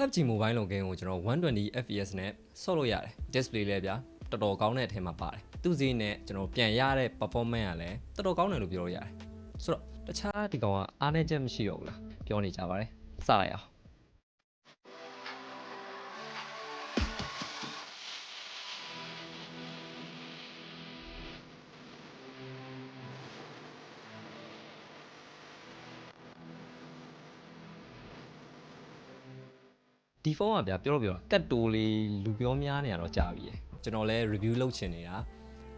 PUBG Mobile လုံ game ကိုကျွန်တော်120 FPS နဲ့ဆော့လို့ရတယ် display လည်းဗျာတော်တော်ကောင်းတဲ့အထက်မှာပါတယ်သူစည်းနဲ့ကျွန်တော်ပြန်ရတဲ့ performance ကလည်းတော်တော်ကောင်းတယ်လို့ပြောလို့ရတယ်ဆိုတော့တခြားဒီကောင်ကအားနည်းချက်မရှိတော့ဘူးလားပြောနေကြပါတယ်စလိုက်အောင် ဒီဖုန်းကဗျာပြောလို့ပြောတာကတ်တိုလေးလူပြောများနေရတော့ကြာပြီရယ်ကျွန်တော်လည်း review လုပ်ချင်နေတာ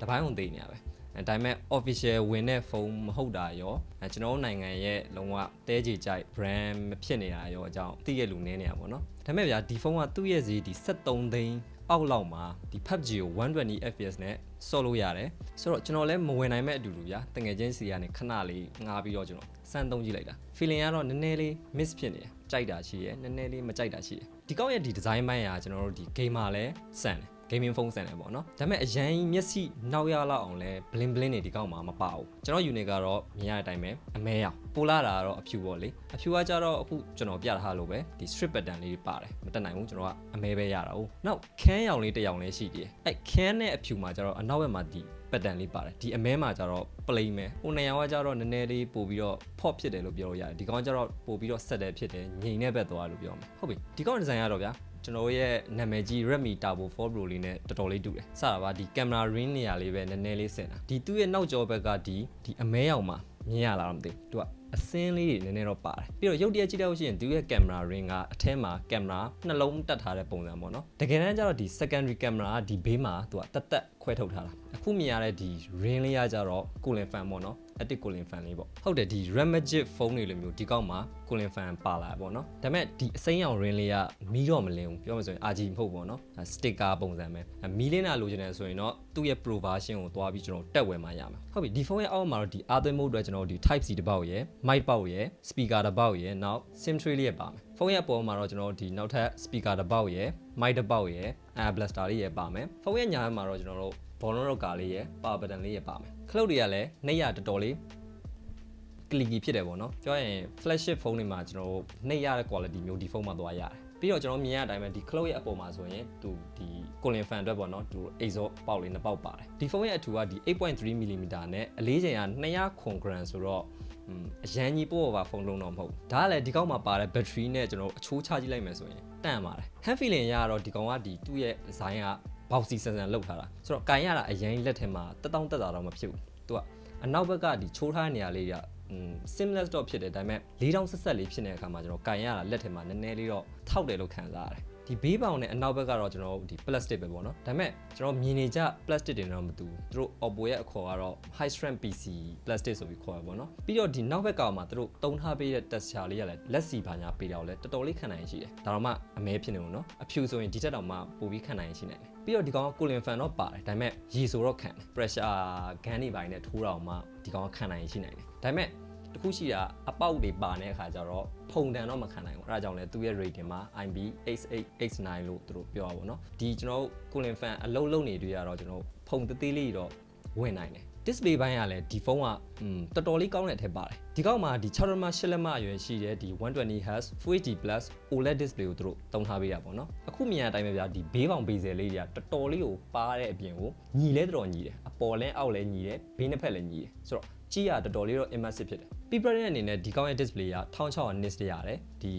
တပိုင်းအောင်သိနေရပဲအဲဒါပေမဲ့ official ဝင်တဲ့ဖုန်းမဟုတ်တာရောအဲကျွန်တော်တို့နိုင်ငံရဲ့လုံးဝတဲကြီးကြိုက် brand မဖြစ်နေတာရောအကြောင်းသိရလူနည်းနေတာပေါ့နော်ဒါပေမဲ့ဗျာဒီဖုန်းကသူ့ရဲ့ဈေးဒီ73သိန်းအောက်လောက်မှာဒီ PUBG ကို120 FPS နဲ့ဆော့လို့ရတယ်ဆိုတော့ကျွန်တော်လည်းမဝင်နိုင်မဲ့အတူတူဗျာတငယ်ချင်းစီကနေခဏလေးငားပြီးတော့ကျွန်တော်စမ်းသုံးကြည့်လိုက်တာ feeling ကတော့နည်းနည်းလေး miss ဖြစ်နေတယ် ကြိုက်တာရှိရယ်နည်းနည်းလေးမကြိုက်တာရှိရယ်ဒီကောက်ရဲ့ဒီ design ပိုင်းကကျွန်တော်တို့ဒီ gamer လဲစမ်းတယ် gaming phone ဆန်တယ်ပေါ့နော်ဒါပေမဲ့အရန်ကြီးမျက်စိနောက်ရလောက်အောင်လဲ bling bling တွေဒီကောက်မှာမပါဘူးကျွန်တော် unit ကတော့မြင်ရတဲ့အတိုင်းပဲအမဲရောင်ပိုလာတာကတော့အဖြူပေါ့လေအဖြူကကြတော့အခုကျွန်တော်ပြတာဟာလို့ပဲဒီ strip pattern လေးတွေပါတယ်မတက်နိုင်ဘူးကျွန်တော်ကအမဲပဲရတာဟုတ်နောက်ခန်းရောင်လေးတစ်ရောင်လေးရှိသေးတယ်အဲ့ခန်းနဲ့အဖြူမှာကြတော့အနောက်ဘက်မှာဒီ pattern လေးပါတယ်ဒီအမဲမှာကြတော့ plain ပဲဟိုနေရာကကြတော့နည်းနည်းလေးပို့ပြီးတော့ pop ဖြစ်တယ်လို့ပြောလို့ရတယ်ဒီကောင်ကကြတော့ပို့ပြီးတော့ set တယ်ဖြစ်တယ်ငြိမ်တဲ့ဘက်သွားလို့ပြောမှာဟုတ်ပြီဒီကောင် design ကတော့ဗျာကျွန်တော်ရဲ့နာမည်ကြီး Redmi Turbo 4 Pro လေးနဲ့တော်တော်လေးတူတယ်စတာပါဒီ camera ring နေရာလေးပဲနည်းနည်းလေးဆင်တာဒီသူ့ရဲ့နောက်ကျောဘက်ကဒီဒီအမဲရောင်မှာမြင်ရလားတော့မသိဘူးသူက အစင်းလေးတွေနည်းနည်းတော့ပါတယ်ပြီးတော့ရုပ်တရက်ကြည့်လို့ရှိရင်သူရဲ့ camera ring ကအထဲမှာ camera နှလုံးတက်ထားတဲ့ပုံစံပေါ့နော်တကယ်တမ်းကျတော့ဒီ secondary camera ကဒီဘေးမှာသူကတက်တက်ခွဲထုတ်ထားတာအခုမြင်ရတဲ့ဒီ ring လေးကကြတော့ cooling fan ပေါ့နော် active cooling fan လေးပေါ့ဟုတ်တယ်ဒီ Redmi phone တွေလိုမျိုးဒီကောက်မှာ cooling fan ပါလာပေါ့နော်ဒါပေမဲ့ဒီအစိမ်းရောင် ring လေးကမီးတော့မလင်းဘူးပြောမှဆိုရင် RG မဟုတ်ပေါ့နော် sticker ပုံစံပဲမီးလင်းတာလိုချင်တယ်ဆိုရင်တော့သူ့ရဲ့ pro version ကိုသွားပြီးကျွန်တော်တက်ဝယ်မှရမှာဟုတ်ပြီဒီဖုန်းရဲ့အောက်မှာတော့ဒီ other mode အတွက်ကျွန်တော်ဒီ type C တစ်ပေါက်ရယ် mic ပေါက်ရယ် speaker တစ်ပေါက်ရယ်နောက် sim tray လေးရပါမယ်ဖုန်းရဲ့အပေါ်မှာတော့ကျွန်တော်ဒီနောက်ထပ် speaker တစ်ပေါက်ရယ် mic တစ်ပေါက်ရယ် air blaster လေးရယ်ပါမယ်ဖုန်းရဲ့ညာဘက်မှာတော့ကျွန်တော်တို့ဘောလုံးရော့ကာလေးရယ် power button လေးရယ်ပါမယ် ခလုတ်တွေကလည်းနှိပ်ရတော်တော်လေး clicky ဖြစ်တယ်ပေါ့နော်ပြောရရင် flagship ဖုန်းတွေမှာကျွန်တော်တို့နှိပ်ရတဲ့ quality မျိုးဒီဖုန်းမှာသွားရတယ်ပြီးတော့ကျွန်တော်မြင်ရတဲ့အတိုင်းပဲဒီ cloud ရဲ့အပေါ်မှာဆိုရင်သူဒီ cooling fan အတွက်ပေါ့နော်သူ exhaust ပေါက်လေးနှစ်ပေါက်ပါတယ်ဒီဖုန်းရဲ့အထူကဒီ8.3 mm နဲ့အလေးချိန်က200ခွန် gram ဆိုတော့အရန်ကြီးပို့ပါဖုန်းလုံးတော့မဟုတ်ဒါကလည်းဒီကောက်မှာပါတဲ့ battery နဲ့ကျွန်တော်အချိုးချကြည့်လိုက်မယ်ဆိုရင်တန့်ပါတယ် hand feeling ရတော့ဒီကောင်ကဒီသူ့ရဲ့ design က ဘောက်စီဆန်ဆန်လောက်ထားတာဆိုတော့ကင်ရတာအရင်လက်ထဲမှာတက်တောင့်တက်တာတော့မဖြစ်ဘူးသူကအနောက်ဘက်ကဒီချိုးထားတဲ့နေရာလေးက seamless တော့ဖြစ်တယ်ဒါပေမဲ့လေးတောင်ဆက်ဆက်လေးဖြစ်နေတဲ့အခါမှာကျွန်တော်ကန်ရတာလက်ထဲမှာနည်းနည်းလေးတော့ထောက်တယ်လို့ခံစားရတယ်ဒီဘေးပေါင်နဲ့အနောက်ဘက်ကတော့ကျွန်တော်ဒီ plastic ပဲပေါ့နော်ဒါပေမဲ့ကျွန်တော်မြင်နေကြ plastic တွေတော့မတူဘူးသူတို့ Oppo ရဲ့အခေါ်ကတော့ high strength PC plastic ဆိုပြီးခေါ်ရပါတော့ပြီးတော့ဒီနောက်ဘက်ကောင်မှာသူတို့တုံးထားပေးတဲ့ texture လေးကလည်းလက်စီပါညာပေးတော့လဲတော်တော်လေးခံနိုင်ရှိတယ်ဒါတော့မှအမဲဖြစ်နေလို့နော်အဖြူဆိုရင်ဒီတက်တော့မှပိုပြီးခံနိုင်ရှိနိုင်တယ်ပြီးတော့ဒီကောင်က cooling fan တော့ပါတယ်ဒါပေမဲ့ရေဆိုတော့ခံတယ် pressure gun တွေပိုင်းနဲ့ထိုးတော့မှဒီကောင်ကခံနိုင်ရှိနိုင်တယ်ဒါပေမဲ့ တခုရှိတာအပေါက်တွေပါနေတဲ့အခါကျတော့ဖုန်တန်တော့မခံနိုင်ဘူးအဲဒါကြောင့်လဲသူ့ရဲ့ rating မှာ IB 8889လို့သူတို့ပြောတာပေါ့နော်ဒီကျွန်တော်တို့ cooling fan အလုံးလုံးနေတွေ့ရတော့ကျွန်တော်ဖုန်တသေးလေးတော့ဝင်နိုင်တယ် display ဘိုင်းကလည်းဒီဖုန်းကอืมတော်တော်လေးကောင်းတဲ့အထက်ပါတယ်ဒီကောက်မှာဒီ6ရမ8လက်မအရွယ်ရှိတဲ့ဒီ 120Hz Full HD Plus OLED display ကိုသူတို့တုံးထားပေးတာပေါ့နော်အခုမြင်ရတဲ့အတိုင်းပဲဗျာဒီဘေးပေါင်ဘေးဆယ်လေးတွေကတော်တော်လေးကိုပါတဲ့အပြင်ကိုညီလဲတော်ညီတယ်အပေါ်လဲအောက်လဲညီတယ်ဘေးနှစ်ဖက်လဲညီတယ်ဆိုတော့ ကြည့်ရတော်တော်လေးတော့ immersive ဖြစ်တယ် people ရဲ့အနေနဲ့ဒီကောင်းရဲ့ display က1600 nits ရတယ်ဒီ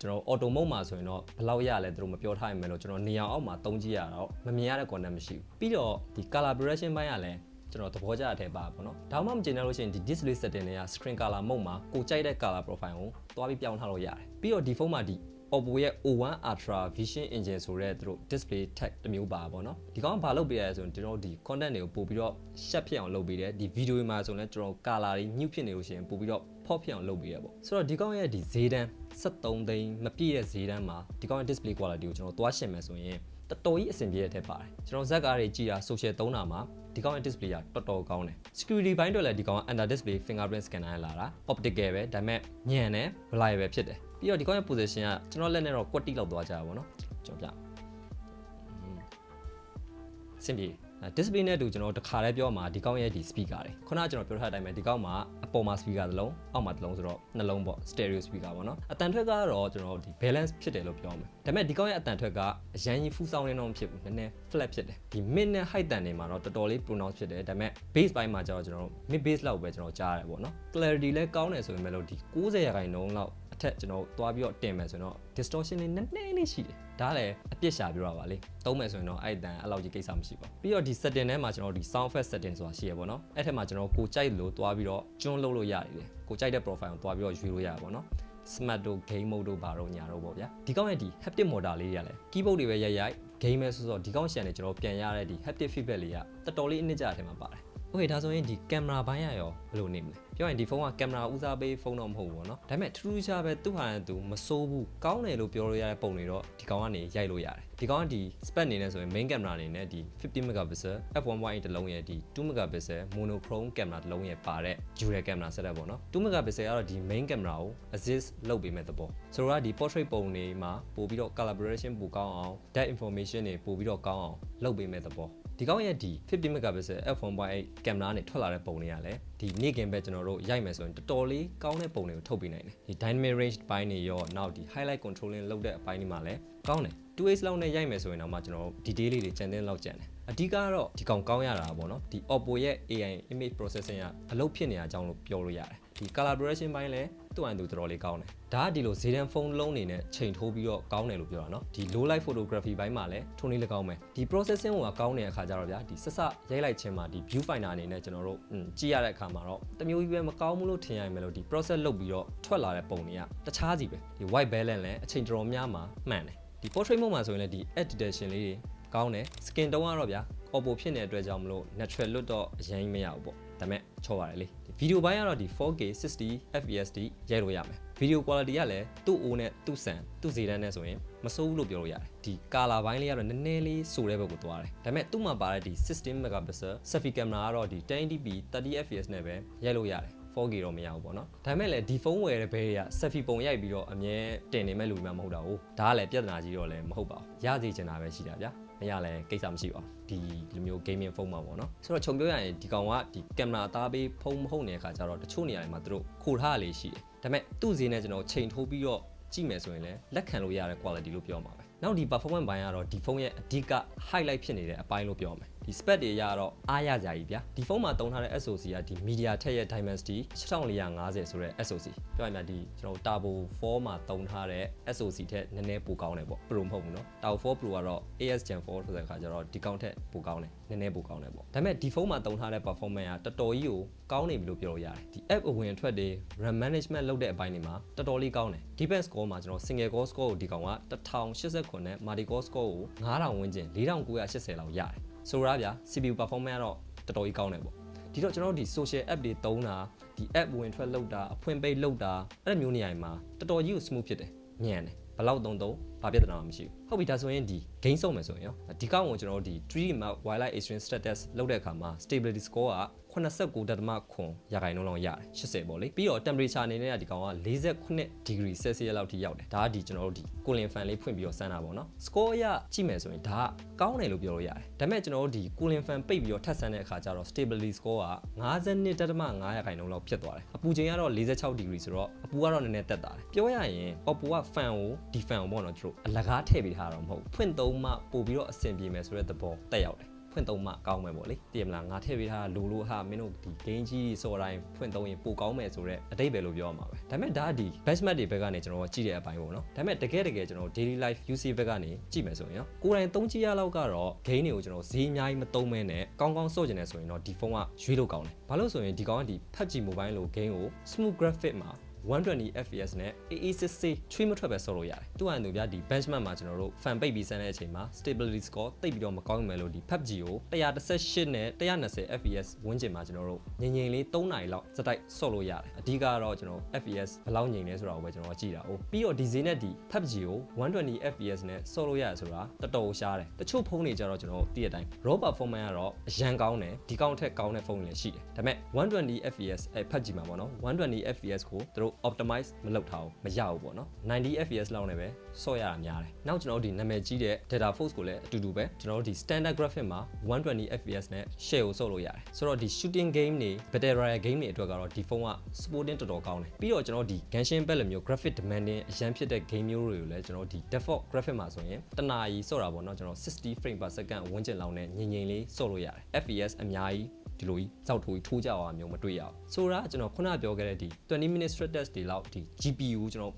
ကျွန်တော် auto mode မှာဆိုရင်တော့ဘယ်လောက်ရလဲသူတို့မပြောထားရင်မယ်လို့ကျွန်တော်နေအောင်အောက်မှာတုံးကြည့်ရတော့မမြင်ရတဲ့ content မရှိဘူးပြီးတော့ဒီ color correction ဘိုင်းကလည်းကျွန်တော်သဘောကျတဲ့အထက်ပါပေါ့နော်ဒါမှမကျင်လို့ရှိရင်ဒီ display setting တွေက screen color mode မှာကိုကြိုက်တဲ့ color profile ကိုသွားပြီးပြောင်းထားလို့ရတယ်ပြီးတော့ဒီဖုန်းမှာဒီ Oppo ရဲ့ O1 Ultra Vision Engine ဆိုတဲ့သူတို့ display tag တစ်မျိုးပါပေါ့နော်ဒီကောင်ကဘာလုပ်ပေးရလဲဆိုရင်ကျွန်တော်ဒီ content တွေကိုပို့ပြီးတော့ sharp ဖြစ်အောင်လုပ်ပေးတယ်ဒီ video တွေမှာဆိုရင်ကျွန်တော် color တွေညှို့ဖြစ်နေလို့ရှိရင်ပို့ပြီးတော့ pop ဖြစ်အောင်လုပ်ပေးရပေါ့ဆိုတော့ဒီကောင်ရဲ့ဒီဈေးတန်း73သိန်းမပြည့်တဲ့ဈေးတန်းမှာဒီကောင်ရဲ့ display quality ကိုကျွန်တော်သွားရှင်းမယ်ဆိုရင် တော်တော်ကြီးအဆင်ပြေတဲ့အထက်ပါတယ်ကျွန်တော်ဇက်ကားတွေကြည့်တာ social သုံးတာမှာဒီကောင်ရဲ့ display ကတော်တော်ကောင်းတယ် security ဘိုင်းတော့လည်းဒီကောင်က under display fingerprint scanner လာတာ optical ပဲဒါပေမဲ့ညံတယ် reliable ဖြစ်တယ်ပြီးတော့ဒီကောင်ရဲ့ position ကကျွန်တော်လက်နဲ့တော့ကွက်တိလောက်သွားကြတာပေါ့နော်ကျွန်တော်ပြစင်ပြေ display နဲ့တူကျွန်တော်တခါတည်းပြောမှာဒီကောင်ရဲ့ဒီ speaker တွေခုနကကျွန်တော်ပြောထားတဲ့အတိုင်းပဲဒီကောင်မှာအ ပေါ်မှာ speaker တစ်လုံးအောက်မှာတစ်လုံးဆိုတော့နှလုံးပေါ့ stereo speaker ပေါ့နော်အတန်ထွက်ကတော့ကျွန်တော်တို့ဒီ balance ဖြစ်တယ်လို့ပြောမယ်ဒါပေမဲ့ဒီကောင်းရဲ့အတန်ထွက်ကအရန်ကြီးဖူးဆောင်နေတော့မဖြစ်ဘူးနည်းနည်း flat ဖြစ်တယ်ဒီ mid နဲ့ high တန်တွေမှာတော့တော်တော်လေး pronounce ဖြစ်တယ်ဒါပေမဲ့ bass ပိုင်းမှာကျတော့ကျွန်တော်တို့ mid bass လောက်ပဲကျွန်တော်ကြားရတယ်ပေါ့နော် clarity လည်းကောင်းတယ်ဆိုပေမဲ့လို့ဒီ90ရာခိုင်နှုန်းလောက်အထက်ကျွန်တော်သွားပြီးတော့တင်မယ်ဆိုရင်တော့ distortion လေးနည်းနည်းလေးရှိတယ်ဒါကလည်းအပြစ်ရှာပြောတာပါလေသုံးမယ်ဆိုရင်တော့အဲ့တန်အဲ့လောက်ကြီးကိစ္စမရှိပါဘူးပြီးတော့ဒီ setting ထဲမှာကျွန်တော်ဒီ sound effect setting ဆိုတာရှိရပေါ့နော်အဲ့ထက်မှာကျွန်တော်ကိုကြိုက်လို့သွားပြီးတော့ကျွန်းလုပ်လို့ရတယ်လေကိုကြိုက်တဲ့ profile ကိုသွားပြီးတော့ရွေးလို့ရတယ်ပေါ့နော် smart တို့ game mode တို့ဘာတို့ညာတို့ပေါ့ဗျာဒီကောင်းရဲ့ဒီ haptic motor လေးတွေကလည်း keyboard တွေပဲရိုက်ရိုက် game ပဲဆိုတော့ဒီကောင်းရှန်နေကျွန်တော်ပြန်ရတဲ့ဒီ haptic feedback လေးကတော်တော်လေးအနစ်ကြအထင်မှာပါတယ်โอเคဒါဆိုရင်ဒီကင်မရာဘိုင်းရရောဘယ်လိုနေမလဲ ပြောရင်ဒီဖုန်းကကင်မရာဦးစားပေးဖုန်းတော့မဟုတ်ဘူးပေါ့နော်ဒါပေမဲ့ထူးထူးခြားပဲသူ့ဟာနဲ့သူမစိုးဘူးကောင်းတယ်လို့ပြောလို့ရတဲ့ပုံတွေတော့ဒီကောင်ကနေရိုက်လို့ရတယ်ဒီကောင်ကဒီ spec အနေနဲ့ဆိုရင် main camera အနေနဲ့ဒီ50 megapixel f1.8 တစ်လုံးရဲ့ဒီ2 megapixel monochrome camera တစ်လုံးရဲ့ပါတဲ့ dual camera setup ပေါ့နော်2 megapixel ကတော့ဒီ main camera ကို assist လုပ်ပေးမဲ့သဘောဆိုတော့ဒီ portrait ပုံတွေမှာပို့ပြီးတော့ collaboration ပိုကောင်းအောင် depth information တွေပို့ပြီးတော့ကောင်းအောင်လုပ်ပေးမဲ့သဘော ဒီကောင်းရဲ့ဒီ50 megapixel f1.8 ကင်မရာနဲ့ထွက်လာတဲ့ပုံတွေကလည်းဒီနေ့ကင်ပဲကျွန်တော်တို့ရိုက်မယ်ဆိုရင်တော်တော်လေးကောင်းတဲ့ပုံတွေကိုထုတ်ပေးနိုင်တယ်ဒီ dynamic range ဘိုင်းတွေရောနောက်ဒီ highlight controlling လုပ်တဲ့အပိုင်းတွေမှာလည်းကောင်းတယ် 2x လောက်နဲ့ရိုက်မယ်ဆိုရင်တော့မှကျွန်တော်တို့ detail လေးတွေကျန်တဲ့လောက်ကျန်တယ်အဓိကတော့ဒီကောင်ကောင်းရတာပေါ့နော်ဒီ Oppo ရဲ့ AI image processing ကအလုပ်ဖြစ်နေတဲ့အကြောင်းလို့ပြောလို့ရတယ် ဒီ collaboration ဘိုင်းလည်းသူ့အန်သူတော်တော်လေးကောင်းတယ်ဒါကဒီလိုဇေတန်ဖုန်းလုံးနေနဲ့ချိန်ထိုးပြီးတော့ကောင်းတယ်လို့ပြောတာနော်ဒီ low light photography ဘိုင်းမှာလည်းထုံးလေးလည်းကောင်းမယ်ဒီ processing ကကောင်းတဲ့အခါကျတော့ဗျာဒီဆက်ဆက်ရိုက်လိုက်ခြင်းမှာဒီ view finder အနေနဲ့ကျွန်တော်တို့ကြည့်ရတဲ့အခါမှာတော့တမျိုးကြီးပဲမကောင်းဘူးလို့ထင်ရရင်လို့ဒီ process လုပ်ပြီးတော့ထွက်လာတဲ့ပုံတွေကတခြားစီပဲဒီ white balance လည်းအချိန်တော်များမှာမှန်တယ်ဒီ portrait mode မှာဆိုရင်လည်းဒီ edit detection လေးတွေကောင်းတယ် skin tone ကတော့ဗျာ oppo ဖြစ်နေတဲ့အတွက်ကြောင့်မလို့ natural look တော့အရင်မရဘူးပေါ့ဒါပေမဲ့ချောပါတယ်လေ ဗီဒီယိုပိုင်းကတော့ဒီ 4K 60 fps တိရိုက်လို့ရမယ်ဗီဒီယို quality ကလည်းသူ့အိုးနဲ့သူ့ဆန်သူ့ဇေတန်းနဲ့ဆိုရင်မစိုးဘူးလို့ပြောလို့ရတယ်ဒီ color ဘိုင်းလေးကတော့နည်းနည်းလေးစိုးတဲ့ဘက်ကိုသွားတယ်ဒါပေမဲ့သူ့မှာပါတဲ့ဒီ16 megapixel selfie camera ကတော့ဒီ 1080p 30 fps နဲ့ပဲရိုက်လို့ရတယ် 4K တော့မရဘူးပေါ့နော်ဒါပေမဲ့လည်းဒီဖုန်းဝယ်တဲ့ဘဲတွေက selfie ပုံရိုက်ပြီးတော့အမြဲတင်နေမဲ့လူမှမဟုတ်တာ哦ဒါကလည်းပြဿနာကြီးတော့လည်းမဟုတ်ပါဘူးရစီချင်တာပဲရှိတာဗျာ မရလဲကိစ္စမရှိပါဘူးဒီလိုမျိုး gaming ဖုန်းမှာပေါ့နော်ဆိုတော့ခြုံပြောရရင်ဒီကောင်ကဒီကင်မရာအသားပေးဖုန်းမဟုတ်နေတဲ့အခါကျတော့တချို့နေရာတွေမှာသူတို့ခိုထားလေးရှိတယ်ဒါပေမဲ့သူ့ဈေးနဲ့ကျွန်တော်ချိန်ထိုးပြီးတော့ကြည့်မယ်ဆိုရင်လည်းလက်ခံလို့ရတဲ့ quality လို့ပြောမှာပဲနောက်ဒီ performance ဘိုင်းကတော့ဒီဖုန်းရဲ့အဓိက highlight ဖြစ်နေတဲ့အပိုင်းလို့ပြောမယ် ဒီ spec တွေရတော့အားရကြကြီးဗျာဒီဖုန်းမှာတုံးထားတဲ့ SoC ကဒီ MediaTek ရဲ့ Dimensity 6450ဆိုတဲ့ SoC ပြောရရင်ဒီကျွန်တော် Turbo 4မှာတုံးထားတဲ့ SoC ထက်နည်းနည်းပိုကောင်းတယ်ပေါ့ Pro မဟုတ်ဘူးเนาะ Turbo 4 Pro ကတော့ AS Gen 4ဆိုတဲ့အခါကျတော့ဒီကောင်ထက်ပိုကောင်းတယ်နည်းနည်းပိုကောင်းတယ်ပေါ့ဒါပေမဲ့ဒီဖုန်းမှာတုံးထားတဲ့ performance ကတော်တော်ကြီးကိုကောင်းနေပြီလို့ပြောလို့ရတယ်ဒီ app အဝင်အထွက်တွေ RAM management လုပ်တဲ့အပိုင်းတွေမှာတော်တော်လေးကောင်းတယ် Geekbench score မှာကျွန်တော် single core score ကိုဒီကောင်က1089နဲ့ multi core score ကို9000ဝန်းကျင်4980လောက်ရတယ် ဆိုတော့ဗျာ CPU performance ကတော့တော်တော်ကြီးကောင်းတယ်ပေါ့ဒီတော့ကျွန်တော်တို့ဒီ social app တွေတုံးတာဒီ app ဝင်ထွက်လုပ်တာအဖွင့်ပိတ်လုပ်တာအဲ့လိုမျိုးနေရာမှာတော်တော်ကြီးကို smooth ဖြစ်တယ်ညံ့တယ်ဘလောက်တုံးတုံးဘာပြဿနာမှမရှိဘူးဟုတ်ပြီဒါဆိုရင်ဒီ gain ဆုံးမယ်ဆိုရင်ရောဒီကောက်ကိုကျွန်တော်တို့ဒီ 3D map wildlife extreme status လုပ်တဲ့အခါမှာ stability score က 89.9ရာခိုင်နှုန်းလောက်ရတယ်80ပေါ့လေပြီးတော့ temperature အနေနဲ့ကဒီကောင်က48 degree celsius လောက်ထိရောက်တယ်ဒါကဒီကျွန်တော်တို့ဒီကိုလင်ဖန်လေးဖွင့်ပြီးတော့စမ်းတာပေါ့နော် score ရကြည့်မယ်ဆိုရင်ဒါကကောင်းတယ်လို့ပြောလို့ရတယ်ဒါပေမဲ့ကျွန်တော်တို့ဒီကိုလင်ဖန်ပိတ်ပြီးတော့ထပ်ဆန်းတဲ့အခါကျတော့ stability score က52.5ရာခိုင်နှုန်းလောက်ဖြစ်သွားတယ်အပူချိန်ကတော့46 degree ဆိုတော့အပူကတော့နည်းနည်းတက်တာတယ်ပြောရရင် Oppo က fan ကိုဒီ fan ကိုပေါ့နော်သူတို့အလကားထည့်ပေးထားတာတော့မဟုတ်ဘူးဖွင့်သုံးမှပို့ပြီးတော့အဆင်ပြေမယ်ဆိုတဲ့သဘောတက်ရောက်တယ် ဖွင့်သုံးမှကောင်းမယ်ပေါ့လေတည်မလားငါထည့်ပေးထားလူလို့ဟာမင်းတို့ဒီ game ကြီးစော်တိုင်းဖွင့်သုံးရင်ပိုကောင်းမယ်ဆိုတော့အတိတ်ပဲလို့ပြောရမှာပဲဒါပေမဲ့ဒါကဒီ benchmark တွေဘက်ကနေကျွန်တော်ကြည့်တဲ့အပိုင်းပေါ့နော်ဒါပေမဲ့တကယ်တကယ်ကျွန်တော် daily life UC ဘက်ကနေကြည့်မယ်ဆိုရင်ရောကိုယ်တိုင်သုံးကြည့်ရလောက်ကတော့ game တွေကိုကျွန်တော်ဈေးအများကြီးမသုံးမဲနဲ့ကောင်းကောင်းစော့ကျင်နေဆိုရင်တော့ဒီဖုန်းကရွေးလို့ကောင်းတယ်ဘာလို့ဆိုရင်ဒီကောင်ကဒီ PUBG Mobile လို့ game ကို smooth graphic မှာ 120 fps နဲ့ AE60 ချွေးမထွက်ပဲဆော့လို့ရတယ်။သူ့အန်သူဗျာဒီ benchmark မှာကျွန်တော်တို့ fan ပိတ်ပြီးစမ်းတဲ့အချိန်မှာ stability score တိတ်ပြီးတော့မကောင်းမယ်လို့ဒီ PUBG ကို118နဲ့120 fps ဝန်းကျင်မှာကျွန်တော်တို့ငြိမ်ငြိမ်လေး3နာရီလောက်စတိုက်ဆော့လို့ရတယ်။အဓိကတော့ကျွန်တော် fps ဘယ်လောက်ငြိမ်လဲဆိုတာကိုပဲကျွန်တော်ကြည့်တာ။ဟုတ်ပြီးတော့ဒီဈေးနဲ့ဒီ PUBG ကို120 fps နဲ့ဆော့လို့ရတယ်ဆိုတာတော်တော်ရှားတယ်။တချို့ဖုန်းတွေကျတော့ကျွန်တော်သိတဲ့အတိုင်း raw performance ကတော့အရန်ကောင်းတယ်ဒီကောင်းထက်ကောင်းတဲ့ဖုန်းတွေလည်းရှိတယ်။ဒါပေမဲ့120 fps အဲ PUBG မှာပေါ့နော်120 fps ကိုသူတို့တို့ optimize မလုပ်ထားဘူးမရဘူးပေါ့နော်90 fps လောက်နဲ့ပဲဆော့ရတာများတယ်နောက်ကျွန်တော်တို့ဒီနာမည်ကြီးတဲ့ data force ကိုလည်းအတူတူပဲကျွန်တော်တို့ဒီ standard graphic မှာ120 fps နဲ့ share ကိုဆော့လို့ရတယ်ဆိုတော့ဒီ shooting game တွေ battle royale game တွေအတွက်ကတော့ဒီဖုန်းက supporting တော်တော်ကောင်းတယ်ပြီးတော့ကျွန်တော်တို့ဒီ Genshin Impact လိုမျိုး graphic demanding အရန်ဖြစ်တဲ့ game မျိုးတွေကိုလည်းကျွန်တော်တို့ဒီ default graphic မှာဆိုရင်တနာရီဆော့တာပေါ့နော်ကျွန်တော်60 frame per second ဝန်းကျင်လောက်နဲ့ငြိမ်ငြိမ်လေးဆော့လို့ရတယ် fps အများကြီး ဒီလိုကြီးစောက်ထိုးထိုးကြအောင်မျိုးမတွေ့ရအောင်ဆိုတာကျွန်တော်ခုနပြောခဲ့တဲ့ဒီ20 minute stress test တွေလောက်ဒီ GPU ကျွန်တော်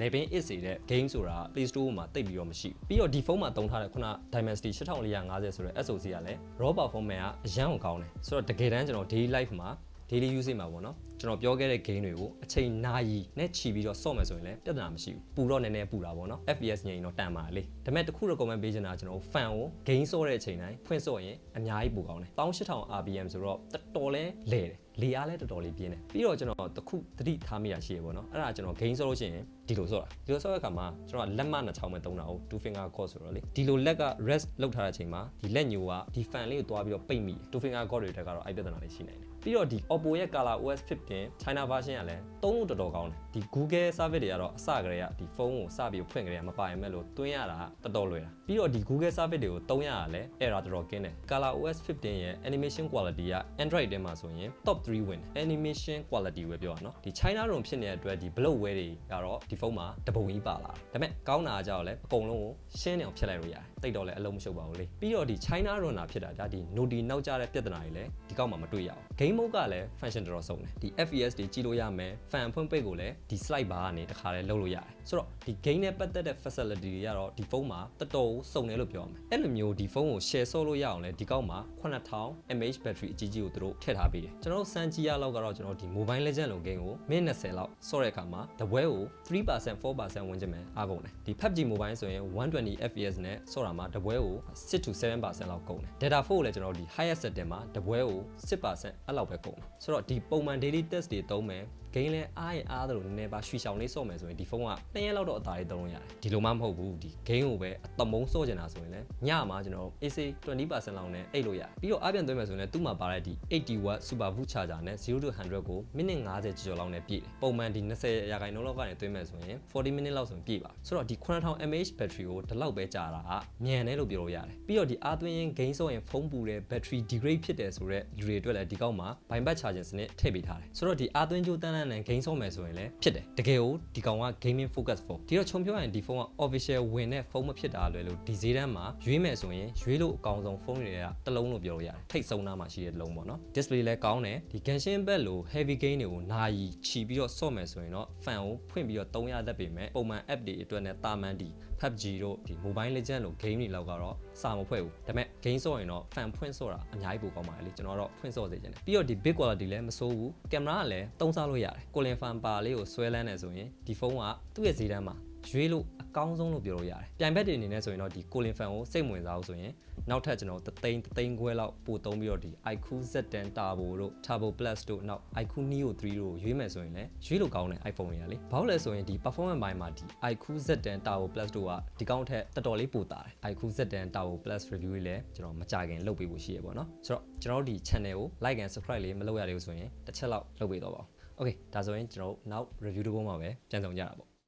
11 is စေတဲ့ game ဆိုတာ Play Store မှာတိတ်ပြီးတော့မရှိဘူးပြီးတော့ဒီဖုန်းမှာသုံးထားတဲ့ခုန Dimensity 8450ဆိုတဲ့ SoC ကလည်း raw performance ကအရန်ကိုကောင်းတယ်ဆိုတော့တကယ်တမ်းကျွန်တော် daily life မှာ daily usage မှာပေါ့နော်ကျွန်တော်ပြောခဲ့တဲ့ game တွေကိုအချိန်နာရီနဲ့ချီပြီးတော့ဆော့မယ်ဆိုရင်လည်းပြဿနာမရှိဘူးပူတော့နည်းနည်းပူတာပေါ့နော် FPS ငြိမ်တော့တန်ပါလေဒါပေမဲ့တခု recommend ပေးချင်တာကျွန်တော် fan ကို game ဆော့တဲ့အချိန်တိုင်းဖွင့်ဆော့ရင်အများကြီးပူကောင်းတယ်18000 RPM ဆိုတော့တော်တော်လဲလဲတယ်လေအားလည်းတော်တော်လေးပြင်းတယ်ပြီးတော့ကျွန်တော်တခုသတိထားမိတာရှိရပေါ့နော်အဲ့ဒါကျွန်တော် game ဆော့လို့ရှိရင်ဒီလိုဆော့တာဒီလိုဆော့တဲ့အခါမှာကျွန်တော်ကလက်မနှစ်ချောင်းပဲသုံးတာဟုတ် two finger cord ဆိုတော့လေဒီလိုလက်က rest လောက်ထားတဲ့အချိန်မှာဒီလက်ညိုကဒီ fan လေးကိုတွားပြီးတော့ပိတ်မိတယ် two finger cord တွေတက်ကတော့အဲ့ပြဿနာလေးရှိနိုင်တယ် ပြီးတော့ဒီ Oppo ရဲ့ Color OS 15 China version ကလည်းသုံးလို့တော်တော်ကောင်းတယ်ဒီ Google service တွေကတော့အစကတည်းကဒီဖုန်းကိုစပြီးဖွင့်ကြရမပိုင်မဲ့လို့တွင်းရတာတော်တော်လွယ်တာပြီးတော့ဒီ Google service တွေကိုသုံးရတာလည်း error တော်တော်ကင်းတယ် Color OS 15ရဲ့ animation quality က Android ထဲမှာဆိုရင် top 3 win animation quality ပဲပြောရအောင်နော်ဒီ China ROM ဖြစ်နေတဲ့အတွက်ဒီ bloatware တွေကတော့ဒီဖုန်းမှာတပုံကြီးပါလာတယ်ဒါပေမဲ့ကောင်းတာကကြောက်လဲအကုန်လုံးကိုရှင်းနေအောင်ဖြတ်လိုက်လို့ရတယ် တိတ်တော့လည်းအလုံးမရှုပ်ပါဘူးလေပြီးတော့ဒီ China ROM တာဖြစ်တာဒါဒီ Noti နောက်ကျတဲ့ပြဿနာတွေလည်းဒီကောက်မှာမတွေ့ရအောင် game mode ကလည်း function တော်တော်စုံတယ်ဒီ FPS တွေကြီးလို့ရမယ် fan ဖွင့်ပိတ်ကိုလည်းဒီ slide bar ကနေတခါလဲလုပ်လို့ရတယ်ဆိုတော့ဒီ game နဲ့ပတ်သက်တဲ့ facility တွေကတော့ဒီဖုန်းမှာတော်တော်စုံတယ်လို့ပြောရမယ်အဲ့လိုမျိုးဒီဖုန်းကို share ဆော့လို့ရအောင်လဲဒီကောက်မှာ9000 mAh battery အကြီးကြီးကိုသူတို့ထည့်ထားပေးတယ်ကျွန်တော်တို့စမ်းကြည့်ရလောက်ကတော့ကျွန်တော်ဒီ mobile legend လို game ကိုမိနစ်20လောက်ဆော့တဲ့အခါမှာတပွဲကို3% 4%ဝန်းကျင်ပဲအားကုန်တယ်ဒီ PUBG mobile ဆိုရင်120 fps နဲ့ဆော့တာမှာတပွဲကို6 to 7%လောက်ကုန်တယ် data 4ကိုလည်းကျွန်တော်ဒီ highest setting မှာတပွဲကို6%အဲ့လောက်ပဲကုန်တယ်ဆိုတော့ဒီပုံမှန် daily test တွေသုံးမယ် ဂိမ်းလဲအားရင်အားသလိုနည်းနည်းပါရွှေချောင်လေးဆော့မယ်ဆိုရင်ဒီဖုန်းက2ရက်လောက်တော့အသာလေးသုံးလို့ရတယ်ဒီလိုမှမဟုတ်ဘူးဒီဂိမ်းကိုပဲအသမုံဆော့ကျင်တာဆိုရင်လည်းညမှာကျွန်တော် AC 20%လောက်နဲ့အိတ်လို့ရတယ်ပြီးတော့အပြန်သွင်းမယ်ဆိုရင်လည်းသူ့မှာပါတဲ့ဒီ80 watt super voot charger နဲ့0 to 100ကိုမိနစ်90ကျော်လောက်နဲ့ပြည့်တယ်ပုံမှန်ဒီ20ရာခိုင်နှုန်းလောက်ကနေသွင်းမယ်ဆိုရင်40 minute လောက်ဆိုရင်ပြည့်ပါဆိုတော့ဒီ9000 mAh battery ကိုဒီလောက်ပဲကြာတာကမြန်တယ်လို့ပြောလို့ရတယ်ပြီးတော့ဒီအားသွင်းရင်ဂိမ်းဆော့ရင်ဖုန်းပူတဲ့ battery degrade ဖြစ်တယ်ဆိုတော့လူတွေအတွက်လည်းဒီကောက်မှာ bypass charging စနစ်ထည့်ပေးထားတယ်ဆိုတော့ဒီအားသွင်းကြိုးတန်းတန်းနဲ့ဂိမ်းဆော့မယ်ဆိုရင်လည်းဖြစ်တယ်တကယ်ကိုဒီကောင်က gaming focus phone ဒီတော့ခြုံပြောရရင်ဒီဖုန်းက official ဝင်တဲ့ဖုန်းမဖြစ်တာလွယ်လို့ဒီဈေးတန်းမှာရွေးမယ်ဆိုရင်ရွေးလို့အကောင်းဆုံးဖုန်းတွေကတစ်လုံးလို့ပြောလို့ရတယ်ထိတ်ဆုံးနားမှာရှိတဲ့တစ်လုံးပေါ့နော် display လည်းကောင်းတယ်ဒီ Genshin Impact လို heavy game တွေကိုနာရီချီပြီးတော့ဆော့မယ်ဆိုရင်တော့ fan ကိုဖွင့်ပြီးတော့3ရတတ်ပေမဲ့ပုံမှန် app တွေအတွက်နဲ့တာမန်ဒီ PUBG တို့ဒီ Mobile Legend လို game တွေလောက်ကတော့စာမဖွဲ့ဘူးဒါပေမဲ့ game ဆော့ရင်တော့ fan ဖွင့်ဆော့တာအများကြီးပိုကောင်းပါတယ်လေကျွန်တော်တော့ဖွင့်ဆော့စေချင်တယ်ပြီးတော့ဒီ big quality လည်းမဆိုးဘူးကင်မရာကလည်းသုံးစားလို့ရတယ်ကိုလင်ဖန်ပါလေးကိုဆွဲလန်းနေဆိုရင်ဒီဖုန်းကသူ့ရဲ့ဈေးတန်းမှာရွေးလို့အကောင်းဆုံးလို့ပြောလို့ရတယ်ပြိုင်ဘက်တွေအနေနဲ့ဆိုရင်တော့ဒီကိုလင်ဖန်ကိုစိတ်ဝင်စားအောင်ဆိုရင်နောက်ထပ်ကျွန်တော်တသိန်းတသိန်းခွဲလောက်ပို့သုံးပြီးတော့ဒီ iQOO Z10 Turbo တို့ Turbo Plus တို့နောက် iQOO Neo 3တို့ရွေးမယ်ဆိုရင်လည်းရွေးလို့ကောင်းတဲ့ iPhone တွေကလေဘာလို့လဲဆိုရင်ဒီ performance ဘိုင်းမှာဒီ iQOO Z10 Turbo Plus တို့ကဒီကောင်းထက်တော်တော်လေးပိုတာတယ် iQOO Z10 Turbo Plus review တွေလည်းကျွန်တော်မကြခင်လုပ်ပေးဖို့ရှိရပေါ့နော်ဆိုတော့ကျွန်တော်တို့ဒီ channel ကို like and subscribe လေးမလုပ်ရသေးဘူးဆိုရင်တစ်ချက်လောက်လုပ်ပေးတော့ပါဦး Okay ဒါဆိုရင်ကျွန်တော်တို့နောက် review တစ်ခုမှပဲပြန်ဆောင်ကြတာပေါ့